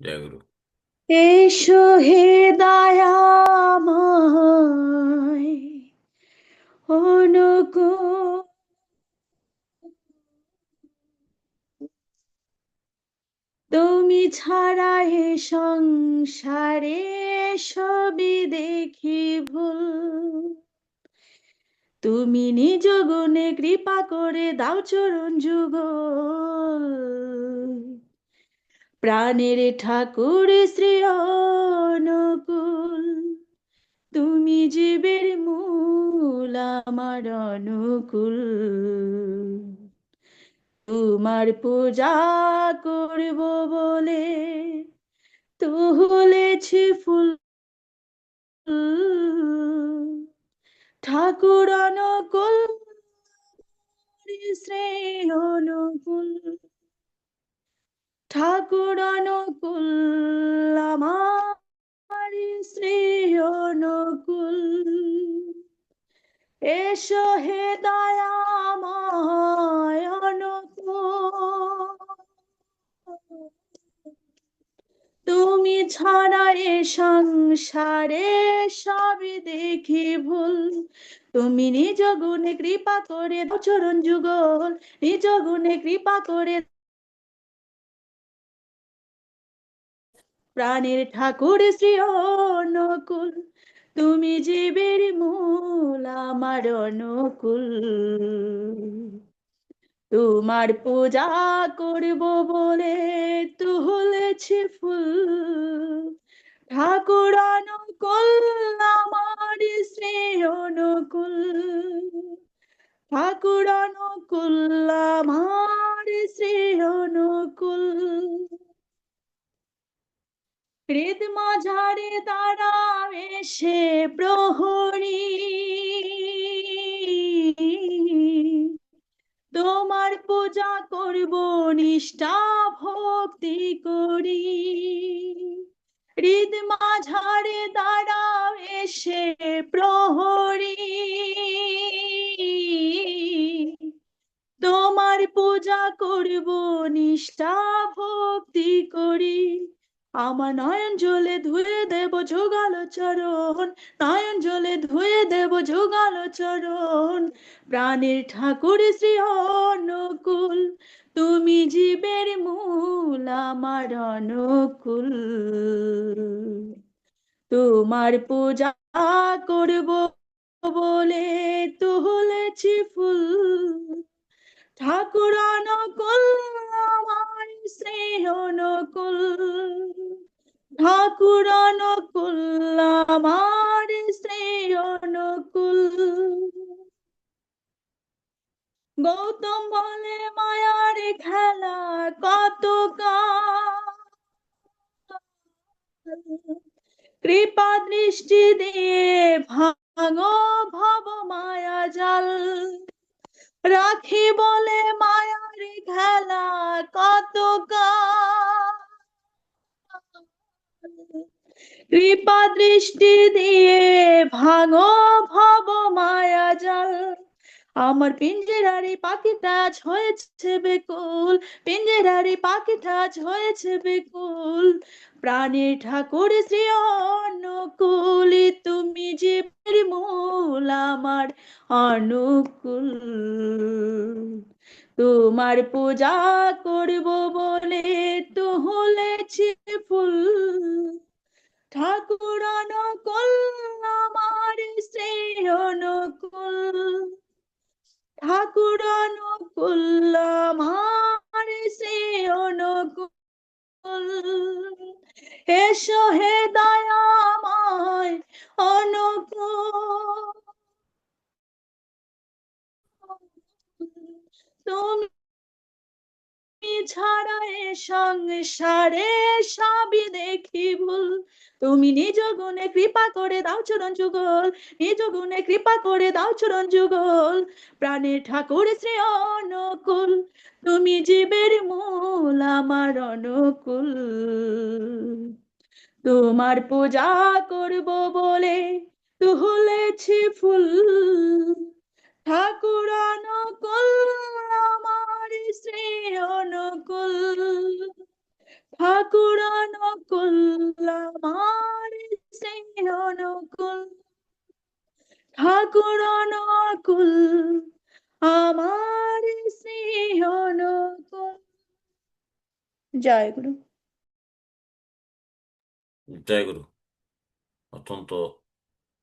জয় গুরু এসো হে দয়াময় তুমি ছাড়া এ সংসারে সবই দেখি ভুল। তুমি নিজ গুণে কৃপা করে দাও চরণ যুগল। প্রাণের ঠাকুর শ্রী অনুকূল। তুমি জীবের মূল, আমার অনুকূল। তোমার পূজা করব বলে তুলেছি ফুল। ঠাকুর অনুকূল, শ্রী অনুকূল। ঠাকুর অনুকূল, আমার শ্রী অনুকূল। এসো হে দয়াময় তুমি ছাড়া এ সংসারে সবই দেখি ভুল। তুমি নিজ গুণে কৃপা করে চরণ যুগল, নিজ গুণে কৃপা করে প্রাণের ঠাকুর শ্রী অনুকূল তুমি জীবের মূল আমার অনুকূল। তোমার পূজা করব বলে তুলেছি ফুল, ঠাকুর অনুকূল আমার শ্রী অনুকূল। ঠাকুর অনুকূল আমার শ্রী অনুকূল হৃদ মাঝারে তারা এসে প্রহরী। তোমার পূজা করব, নিষ্ঠা ভক্তি করি। হৃদ মাঝারে দাঁড়া এসে প্রহরী। তোমার পূজা করব, নিষ্ঠা ভক্তি করি। আমার নয়ন জলে ধুয়ে দেব যোগালো চরণ, নয়ন জলে ধুয়ে দেব যোগালো চরণ। প্রাণের ঠাকুর শ্রী অনুকূল, তুমি জীবের মূল আমার অনুকূল। তোমার পূজা করব বলে তুলেছি ফুল, ঠাকুর অনুকূল ঠাকুর অনুকূল, আমার শ্রী অনুকূল। গৌতম বলে, মায়ার খেলা কত কৃপা দৃষ্টি দিয়ে ভাঙো ভব মায়া জাল। রাখি বলে, মায়ার খেলা কত কৃপা দৃষ্টি দিয়ে ভাঙো ভব মায়া জাল। আমার পিঞ্জেরারি পাখিটা হয়েছে বেকুল পিঞ্জেরারি পাখিটা হয়েছে বেকুল। প্রাণের ঠাকুর শ্রী অনুকূল তুমি জীবের মূল আমার অনুকূল। তোমার পূজা করব বলে ঠাকুর অনুকূল আমার শ্রী অনুকূল ঠাকুর অনুকূল আমার শ্রী অনুকূল এসো হে দয়াময় সংসারে সবই দেখি ভুল। তুমি নিজ গুণে কৃপা করে দাও চরণ যুগল, নিজ গুণে কৃপা করে দাও চরণ যুগল। প্রাণের ঠাকুর শ্রী অনুকূল, তুমি জীবের মূল আমার অনুকূল। তোমার পূজা করব বলে তুলেছি ফুল, ঠাকুর ঠাকুর অনুকূল আমার স্নেহ অনুকূল ঠাকুর অনুকূল আমার স্নেহ অনুকূল জয় গুরু। জয় গুরু। অত্যন্ত